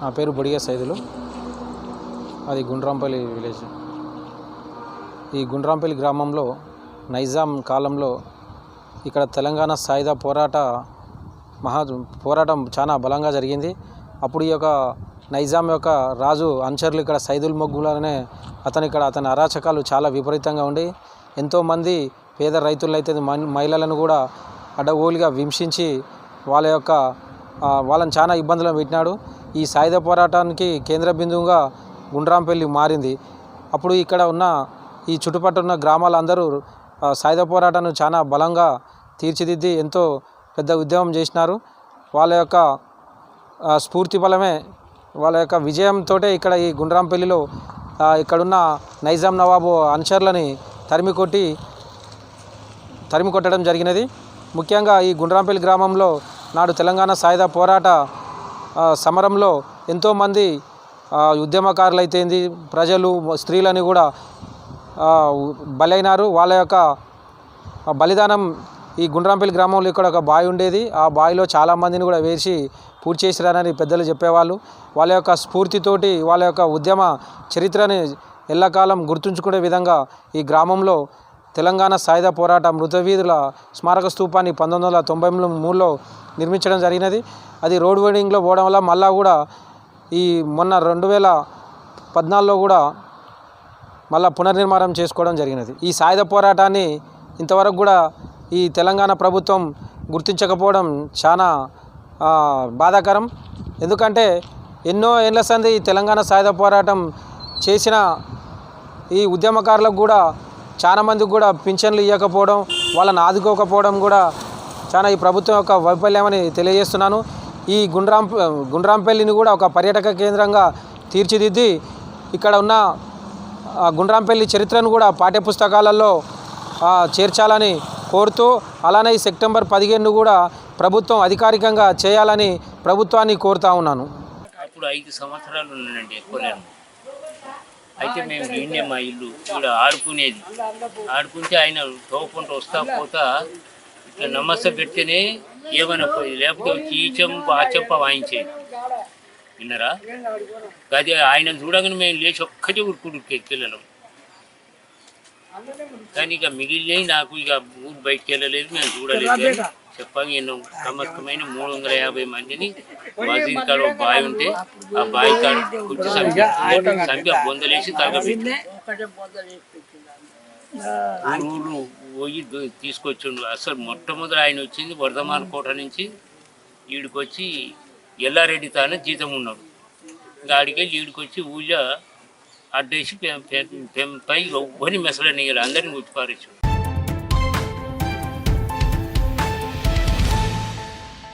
నా పేరు బొడిగ సైదులు. అది గుండ్రాంపల్లి విలేజ్. ఈ గుండ్రాంపల్లి గ్రామంలో నైజాం కాలంలో ఇక్కడ తెలంగాణ సాయుధ పోరాట మహా పోరాటం చాలా బలంగా జరిగింది. అప్పుడు ఈ యొక్క నైజాం యొక్క రాజు అంచరులు ఇక్కడ సైదుల్ మొగ్గులనే అతను ఇక్కడ అతని అరాచకాలు చాలా విపరీతంగా ఉండి ఎంతోమంది పేద రైతులైతే మహిళలను కూడా అడ్డగోలుగా హింసించి వాళ్ళ యొక్క వాళ్ళని చాలా ఇబ్బందులు పెట్టినాడు. ఈ సాయుధ పోరాటానికి కేంద్ర బిందువుగా గుండ్రాంపల్లి మారింది. అప్పుడు ఇక్కడ ఉన్న ఈ చుట్టుపక్కల ఉన్న గ్రామాలందరూ సాయుధ పోరాటాన్ని చాలా బలంగా తీర్చిదిద్ది ఎంతో పెద్ద ఉద్యమం చేసినారు. వాళ్ళ యొక్క స్ఫూర్తి బలమే వాళ్ళ యొక్క విజయంతో ఇక్కడ ఈ గుండ్రాంపల్లిలో ఇక్కడున్న నైజాం నవాబు అనుచరులని తరిమి కొట్టి తరిమి కొట్టడం జరిగినది. ముఖ్యంగా ఈ గుండ్రాంపల్లి గ్రామంలో నాడు తెలంగాణ సాయుధ పోరాట సమరంలో ఎంతోమంది ఉద్యమకారులు అయితేంది ప్రజలు స్త్రీలని కూడా బలైనారు. వాళ్ళ యొక్క బలిదానం ఈ గుండ్రాంపల్లి గ్రామంలో ఇక్కడ ఒక బావి ఉండేది. ఆ బావిలో చాలామందిని కూడా వేసి పూర్తి చేసిరానని పెద్దలు చెప్పేవాళ్ళు. వాళ్ళ యొక్క స్ఫూర్తితోటి వాళ్ళ యొక్క ఉద్యమ చరిత్రని ఎల్లకాలం గుర్తుంచుకునే విధంగా ఈ గ్రామంలో తెలంగాణ సాయుధ పోరాట మృతవీధుల స్మారక స్తూపాన్ని పంతొమ్మిది వందల తొంభై మూడులో నిర్మించడం జరిగినది. అది రోడ్ వైడింగ్లో పోవడం వల్ల మళ్ళా కూడా ఈ మొన్న రెండు వేల పద్నాలుగులో కూడా మళ్ళా పునర్నిర్మాణం చేసుకోవడం జరిగినది. ఈ సాయుధ పోరాటాన్ని ఇంతవరకు కూడా ఈ తెలంగాణ ప్రభుత్వం గుర్తించకపోవడం చాలా బాధాకరం. ఎందుకంటే ఎన్నో ఏళ్ళ సంది ఈ తెలంగాణ సాయుధ పోరాటం చేసిన ఈ ఉద్యమకారులకు కూడా చాలా మందికి కూడా పింఛన్లు ఇవ్వకపోవడం వాళ్ళని ఆదుకోకపోవడం కూడా చాలా ఈ ప్రభుత్వం యొక్క వైఫల్యమని తెలియజేస్తున్నాను. ఈ గుండ్రాం గుండ్రాంపల్లిని కూడా ఒక పర్యాటక కేంద్రంగా తీర్చిదిద్ది ఇక్కడ ఉన్న గుండ్రాంపల్లి చరిత్రను కూడా పాఠ్యపుస్తకాలలో చేర్చాలని కోరుతూ అలానే ఈ సెప్టెంబర్ పదిహేను కూడా ప్రభుత్వం అధికారికంగా చేయాలని ప్రభుత్వాన్ని కోరుతా ఉన్నాను. అప్పుడు ఐదు సంవత్సరాలు ఉన్నానండి ఎక్కువ అయితే మేము నిన్నే మా ఇల్లు ఇక్కడ ఆడుకునేది. ఆడుకుంటే ఆయన తోపుకుంటూ వస్తా పోతా ఇట్లా నమస్తే పెడితేనే ఏమైనా పోయి లేకపోతే వచ్చి ఈ చెంప ఆ చెంప వాయించేది విన్నారా? అది ఆయన చూడగానే మేము లేచి ఒక్కటే ఉరుకుడు పిల్లలు కానీ ఇక మిగిలినవి నాకు ఇక ఊరు బయటకు వెళ్ళలేదు మేము చూడలేదు చెప్పాను నేను సమస్తమైన మూడు వందల యాభై మందిని మసీద్ కాడ ఒక బావి ఉంటే ఆ బావి కాడ కుర్చీ సంపి సంపి ఆ బొందలేసి తగబెట్టి ఊరు పోయి తీసుకొచ్చిండు. అసలు మొట్టమొదటి ఆయన వచ్చింది వర్ధమాన కోట నుంచి ఈడికి వచ్చి ఎల్లారెడ్డి తానే జీతం ఉన్నాడు. ఇంకా ఆడికెళ్ళి ఈడికి వచ్చి ఊళ్ళో అడ్డేసి పె- ఎవ్వరిని మెసలని అందరిని గుర్తుపారేసాడు